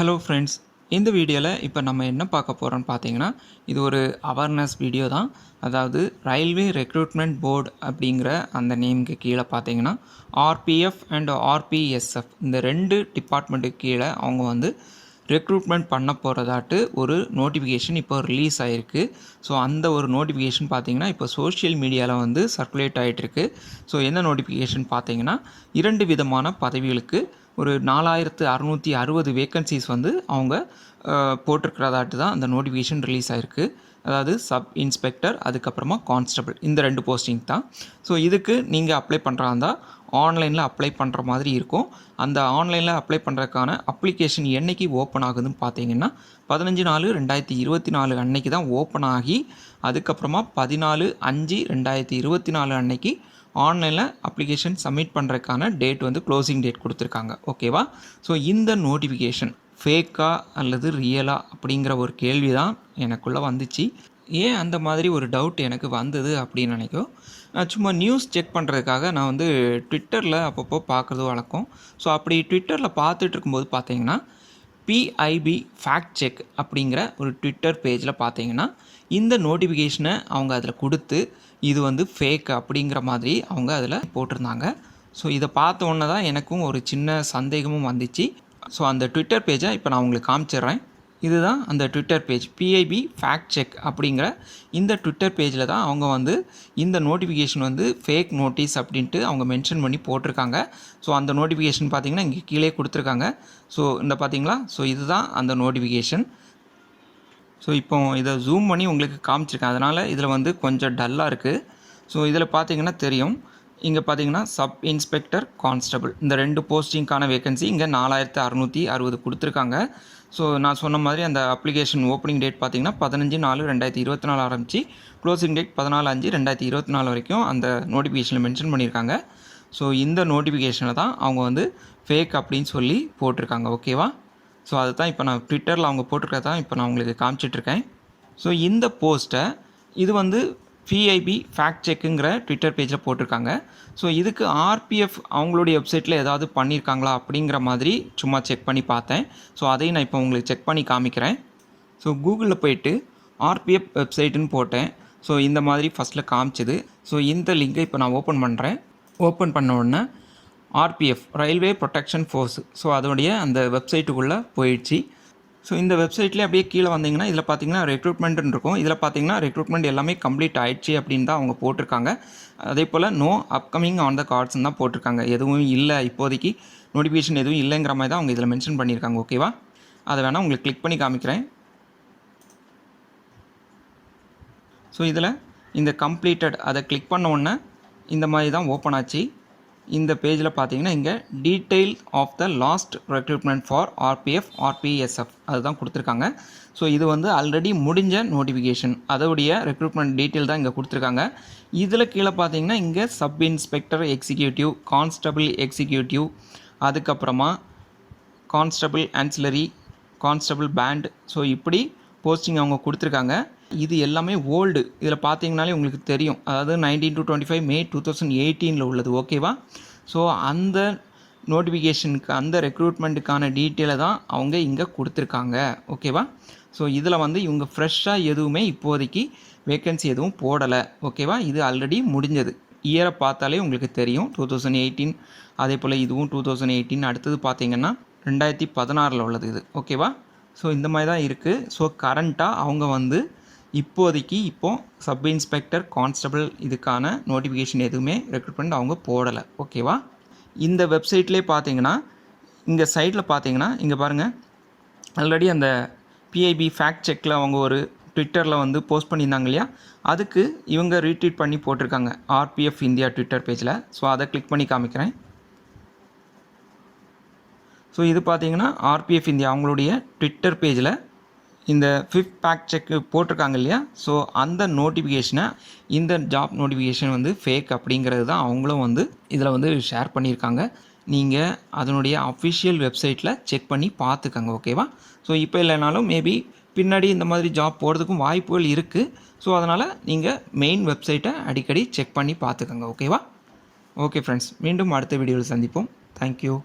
Hello friends இந்த வீடியோவில் இப்போ நம்ம என்ன பார்க்க போகிறோம்னு பார்த்தீங்கன்னா இது ஒரு அவேர்னஸ் வீடியோ தான். அதாவது ரயில்வே ரெக்ரூட்மெண்ட் போர்டு அப்படிங்கிற அந்த நேமுக்கு கீழே பார்த்தீங்கன்னா ஆர்பிஎஃப் அண்ட் ஆர்பிஎஸ்எஃப் இந்த ரெண்டு டிபார்ட்மெண்ட்டுக்கு கீழே அவங்க வந்து ரெக்ரூட்மெண்ட் பண்ண போகிறதாட்டு ஒரு நோட்டிஃபிகேஷன் இப்போ ரிலீஸ் ஆகிருக்கு ஸோ அந்த ஒரு நோட்டிஃபிகேஷன் பார்த்தீங்கன்னா இப்போ சோஷியல் மீடியாவில் வந்து சர்க்குலேட் ஆகிட்டுருக்கு ஸோ என்ன நோட்டிஃபிகேஷன் பார்த்தீங்கன்னா இரண்டு விதமான பதவிகளுக்கு ஒரு நாலாயிரத்து அறநூற்றி அறுபது வேக்கன்சிஸ் வந்து அவங்க போட்டிருக்கிறதாட்டு தான் அந்த நோட்டிஃபிகேஷன் ரிலீஸ் ஆகிருக்கு அதாவது சப் இன்ஸ்பெக்டர் அதுக்கப்புறமா கான்ஸ்டபிள் இந்த ரெண்டு போஸ்டிங் தான். ஸோ இதுக்கு நீங்கள் அப்ளை பண்ணுறா இருந்தால் ஆன்லைனில் அப்ளை பண்ணுற மாதிரி இருக்கும். அந்த ஆன்லைனில் அப்ளை பண்ணுறதுக்கான அப்ளிகேஷன் என்னைக்கு ஓப்பன் ஆகுதுன்னு பார்த்தீங்கன்னா பதினஞ்சு நாலு ரெண்டாயிரத்தி இருபத்தி நாலு அன்னைக்கு தான் ஓப்பன் ஆகி அதுக்கப்புறமா பதினாலு அஞ்சு ரெண்டாயிரத்தி இருபத்தி நாலு அன்னைக்கு ஆன்லைனில் அப்ளிகேஷன் சப்மிட் பண்ணுறதுக்கான டேட் வந்து க்ளோசிங் டேட் கொடுத்துருக்காங்க. ஓகேவா ஸோ இந்த நோட்டிஃபிகேஷன் ஃபேக்கா அல்லது ரியலா அப்படிங்கிற ஒரு கேள்வி தான் எனக்குள்ளே வந்துச்சு. ஏன் அந்த மாதிரி ஒரு டவுட் எனக்கு வந்தது அப்படின்னு நினைக்கும் நான் சும்மா நியூஸ் செக் பண்ணுறதுக்காக நான் வந்து ட்விட்டரில் அப்பப்போ பார்க்குறது வழக்கம். ஸோ அப்படி ட்விட்டரில் பார்த்துட்டு இருக்கும்போது பார்த்தீங்கன்னா பிஐபி ஃபேக்ட் செக் அப்படிங்கிற ஒரு ட்விட்டர் பேஜில் பார்த்தீங்கன்னா இந்த நோட்டிஃபிகேஷனை அவங்க அதில் கொடுத்து இது வந்து ஃபேக் அப்படிங்கிற மாதிரி அவங்க அதில் போட்டிருந்தாங்க. ஸோ இதை பார்த்த உடனே தான் எனக்கும் ஒரு சின்ன சந்தேகமும் வந்துச்சு. ஸோ அந்த ட்விட்டர் பேஜை இப்போ நான் உங்களுக்கு காமிச்சிடுறேன். இதுதான் அந்த Twitter page PIB fact check அப்படிங்கிற இந்த ட்விட்டர் பேஜில் தான் அவங்க வந்து இந்த நோட்டிஃபிகேஷன் வந்து ஃபேக் நோட்டீஸ் அப்படின்ட்டு அவங்க மென்ஷன் பண்ணி போட்டிருக்காங்க. ஸோ அந்த நோட்டிஃபிகேஷன் பார்த்தீங்கன்னா இங்கே கீழே கொடுத்துருக்காங்க. ஸோ இந்த பார்த்திங்களா? ஸோ இதுதான் அந்த நோட்டிஃபிகேஷன் ஸோ இப்போ இதை ஜூம் பண்ணி உங்களுக்கு காமிச்சிருக்கேன். அதனால் இதில் வந்து கொஞ்சம் டல்லாக இருக்குது ஸோ இதில் பார்த்தீங்கன்னா தெரியும். இங்கே பார்த்தீங்கன்னா சப் இன்ஸ்பெக்டர் கான்ஸ்டபிள் இந்த ரெண்டு போஸ்டிங்க்கான வேகன்சி இங்கே நாலாயிரத்து அறநூற்றி அறுபது கொடுத்துருக்காங்க. ஸோ நான் சொன்ன மாதிரி அந்த அப்ளிகேஷன் ஓப்பனிங் டேட் பார்த்திங்கன்னா பதினஞ்சு நாலு ரெண்டாயிரத்தி இருபத்தி நாலு ஆரம்பிச்சு க்ளோசிங் டேட் பதினாலு அஞ்சு ரெண்டாயிரத்தி இருபத்தி நாலு வரைக்கும் அந்த நோட்டிஃபிகேஷனில் மென்ஷன் பண்ணியிருக்காங்க. ஸோ இந்த நோட்டிஃபிகேஷனை தான் அவங்க வந்து ஃபேக் அப்படின்னு சொல்லி போட்டிருக்காங்க ஓகேவா ஸோ அதை தான் இப்போ நான் ட்விட்டரில் அவங்க போட்டிருக்கிறதான் இப்போ நான் உங்களுக்கு காமிச்சிட்ருக்கேன் ஸோ இந்த போஸ்ட்டை இது வந்து பிஐபி ஃபேக்ட் செக்குங்கிற ட்விட்டர் பேஜில் போட்டிருக்காங்க. ஸோ இதுக்கு ஆர்பிஎஃப் அவங்களுடைய வெப்சைட்டில் ஏதாவது பண்ணியிருக்காங்களா அப்படிங்கிற மாதிரி சும்மா செக் பண்ணி பார்த்தேன். ஸோ அதையும் நான் இப்போ உங்களுக்கு செக் பண்ணி காமிக்கிறேன். ஸோ கூகுளில் போயிட்டு ஆர்பிஎஃப் வெப்சைட்டுன்னு போட்டேன். ஸோ இந்த மாதிரி ஃபஸ்ட்டில் காமிச்சது. ஸோ இந்த லிங்கை இப்போ நான் ஓப்பன் பண்ணுறேன் ஓப்பன் பண்ண உடனே RPF railway protection force so அதோடைய அந்த வெப்சைட்டுக்குள்ளே போயிடுச்சு. ஸோ இந்த வெப்சைட்லேயே அப்படியே கீழே வந்தீங்கன்னா இதில் பார்த்தீங்கன்னா ரெக்ரூட்மெண்ட்னு இருக்கும். இதில் பார்த்தீங்கன்னா ரெக்ரூட்மெண்ட் எல்லாமே கம்ப்ளீட் ஆயிடுச்சு அப்படின்னு தான் அவங்க போட்டிருக்காங்க. அதே போல் நோ அப்கமிங் ஆன் த கார்ட்ஸ்னு தான் போட்டிருக்காங்க. எதுவும் இல்லை இப்போதைக்கு. நோட்டிஃபிகேஷன் எதுவும் இல்லைங்கிற மாதிரி தான் அவங்க இதில் மென்ஷன் பண்ணியிருக்காங்க ஓகேவா அதை வேணால் உங்களுக்கு கிளிக் பண்ணி காமிக்கிறேன். ஸோ இதில் இந்த கம்ப்ளீட்டட் அதை கிளிக் பண்ண உடனே இந்த மாதிரி தான் ஓப்பன் ஆச்சு. இந்த பேஜில் பார்த்தீங்கன்னா இங்கே detail of the last recruitment for RPF RPSF அதுதான் கொடுத்துருக்காங்க. ஸோ இது வந்து ஆல்ரெடி முடிஞ்ச நோட்டிஃபிகேஷன் அதோடைய ரெக்ரூட்மெண்ட் டீட்டெயில் தான் இங்கே கொடுத்துருக்காங்க. இதில் கீழே பார்த்தீங்கன்னா இங்கே sub inspector executive constable executive அதுக்கப்புறமா constable ancillary constable band so இப்படி போஸ்டிங் அவங்க கொடுத்துருக்காங்க. இது எல்லாமே ஓல்டு இதில் பார்த்தீங்கனாலே உங்களுக்கு தெரியும். அதாவது nineteen to twenty five May two thousand எயிட்டீனில் உள்ளது ஓகேவா ஸோ அந்த நோட்டிஃபிகேஷனுக்கு அந்த ரெக்ரூட்மெண்ட்டுக்கான டீட்டெயிலை தான் அவங்க இங்கே கொடுத்துருக்காங்க. ஓகேவா ஸோ இதில் வந்து இவங்க ஃப்ரெஷ்ஷாக எதுவுமே இப்போதைக்கு வேக்கன்சி எதுவும் போடலை. ஓகேவா இது ஆல்ரெடி முடிஞ்சது. இயரை பார்த்தாலே உங்களுக்கு தெரியும். டூ தௌசண்ட் எயிட்டீன் அதே போல் இதுவும் டூ தௌசண்ட் எயிட்டீன் அடுத்தது பார்த்தீங்கன்னா ரெண்டாயிரத்தி பதினாறில் உள்ளது இது. ஓகேவா ஸோ இந்த மாதிரி தான் இருக்குது ஸோ கரண்ட்டாக அவங்க வந்து இப்போதைக்கு இப்போது சப் இன்ஸ்பெக்டர் கான்ஸ்டபிள் இதுக்கான நோட்டிஃபிகேஷன் எதுவுமே ரெக்ரூட்மெண்ட் அவங்க போடலை. ஓகேவா இந்த வெப்சைட்லேயே பார்த்தீங்கன்னா இங்கே சைடில் பார்த்தீங்கன்னா இங்கே பாருங்கள் ஆல்ரெடி அந்த பிஐபி ஃபேக்ட் செக்கில் அவங்க ஒரு ட்விட்டரில் வந்து போஸ்ட் பண்ணியிருந்தாங்க இல்லையா? அதுக்கு இவங்க ரீட்வீட் பண்ணி போட்டிருக்காங்க. ஆர்பிஎஃப் இந்தியா ட்விட்டர் பேஜில் ஸோ அதை கிளிக் பண்ணி காமிக்கிறேன். ஸோ இது பார்த்தீங்கன்னா ஆர்பிஎஃப் இந்தியா அவங்களுடைய ட்விட்டர் பேஜில் இந்த ஃபிஃப்த் பேக் செக்கு போட்டிருக்காங்க இல்லையா? ஸோ அந்த நோட்டிஃபிகேஷனை இந்த ஜாப் நோட்டிஃபிகேஷன் வந்து ஃபேக் அப்படிங்கிறது தான் அவங்களும் வந்து இதில் வந்து ஷேர் பண்ணியிருக்காங்க. நீங்கள் அதனுடைய அஃபிஷியல் வெப்சைட்டில் செக் பண்ணி பார்த்துக்கங்க ஓகேவா ஸோ இப்போ இல்லைனாலும் மேபி பின்னாடி இந்த மாதிரி ஜாப் போகிறதுக்கும் வாய்ப்புகள் இருக்குது ஸோ அதனால் நீங்கள் மெயின் வெப்சைட்டை அடிக்கடி செக் பண்ணி பார்த்துக்கங்க ஓகேவா ஓகே ஃப்ரெண்ட்ஸ் மீண்டும் அடுத்த வீடியோவில் சந்திப்போம். தேங்க்யூ